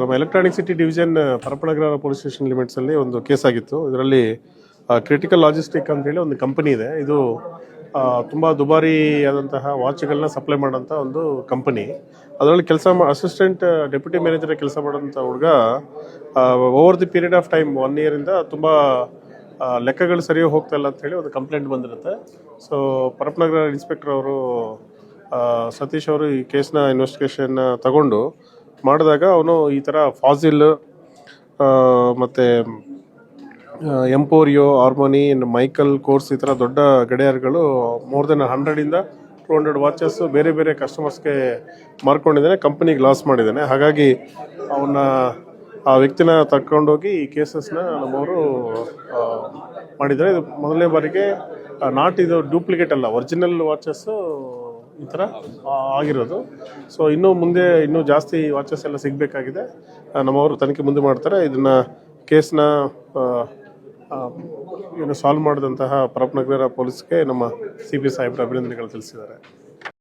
ನಮ್ಮ electronic city division Parapanagara police station ಲಿಮಿಟ್ಸಲ್ಲಿ ಒಂದು case ಆಗಿತ್ತು. ಇದರಲ್ಲಿ ಕ್ರಿಟಿಕಲ್ ಲಾಜಿಸ್ಟಿಕ್ ಅಂತೇಳಿ ಒಂದು ಕಂಪನಿ ಇದೆ. ಇದು ತುಂಬಾ ದುಬಾರಿ ಆದಂತಹ ವಾಚ್ಗಳನ್ನ ಸಪ್ಲೈ ಮಾಡೋಂಥ ಒಂದು ಕಂಪನಿ ಅದರಲ್ಲಿ ಕೆಲಸ ಅಸಿಸ್ಟೆಂಟ್ ಡೆಪ್ಯೂಟಿ ಮ್ಯಾನೇಜರ್ ಕೆಲಸ ಮಾಡೋಂಥ ಹುಡುಗ over the period of time one ಇಯರಿಂದ ತುಂಬ ಲೆಕ್ಕಗಳು ಸರಿಯಾಗಿ ಹೋಗ್ತಾ ಇಲ್ಲ ಅಂತ ಹೇಳಿ ಒಂದು ಕಂಪ್ಲೇಂಟ್ ಬಂದಿರುತ್ತೆ. ಸೊ ಪರಪ್ಪನಗರ ಇನ್ಸ್ಪೆಕ್ಟರ್ ಅವರು ಸತೀಶ್ ಅವರು ಈ ಕೇಸ್ನ ಇನ್ವೆಸ್ಟಿಗೇಷನ್ ತಗೊಂಡು ಮಾಡಿದಾಗ ಅವನು ಈ ಥರ ಫಾಸಿಲ್ ಮತ್ತು ಎಂಪೋರಿಯೋ, ಹಾರ್ಮೋನಿ, ಮೈಕಲ್ ಕೋರ್ಸ್ ಈ ಥರ ದೊಡ್ಡ ಗಡಿಯಾರಗಳು ಮೋರ್ ದೆನ್ ಹಂಡ್ರೆಡಿಂದ ಟೂ ಹಂಡ್ರೆಡ್ ವಾಚಸ್ಸು ಬೇರೆ ಬೇರೆ ಕಸ್ಟಮರ್ಸ್ಗೆ ಮಾರ್ಕೊಂಡಿದ್ದಾನೆ ಕಂಪ್ನಿಗೆ ಲಾಸ್ ಮಾಡಿದ್ದಾನೆ. ಹಾಗಾಗಿ ಅವನ್ನ ಆ ವ್ಯಕ್ತಿನ ತಗೊಂಡೋಗಿ ಈ ಕೇಸಸ್ನ ನಮ್ಮವರು ಮಾಡಿದ್ದಾರೆ. ಇದು ಮೊದಲನೇ ಬಾರಿಗೆ ನಾಟ್ ಇದು ಡೂಪ್ಲಿಕೇಟ್ ಅಲ್ಲ ಒರಿಜಿನಲ್ ವಾಚಸ್ಸು ಈ ಥರ ಆಗಿರೋದು. ಸೊ ಇನ್ನೂ ಮುಂದೆ ಇನ್ನೂ ಜಾಸ್ತಿ ವಾಚಸ್ ಎಲ್ಲ ಸಿಗಬೇಕಾಗಿದೆ. ನಮ್ಮವರು ತನಿಖೆ ಮುಂದೆ ಮಾಡ್ತಾರೆ. ಇದನ್ನು ಕೇಸ್ನ ಏನು ಸಾಲ್ವ್ ಮಾಡಿದಂತಹ ಪರಪ್ನಗರ ಪೊಲೀಸ್ಗೆ ನಮ್ಮ ಸಿ ಪಿ ಸಾಹೇಬ್ರ ಅಭಿನಂದನೆಗಳು ತಿಳಿಸಿದ್ದಾರೆ.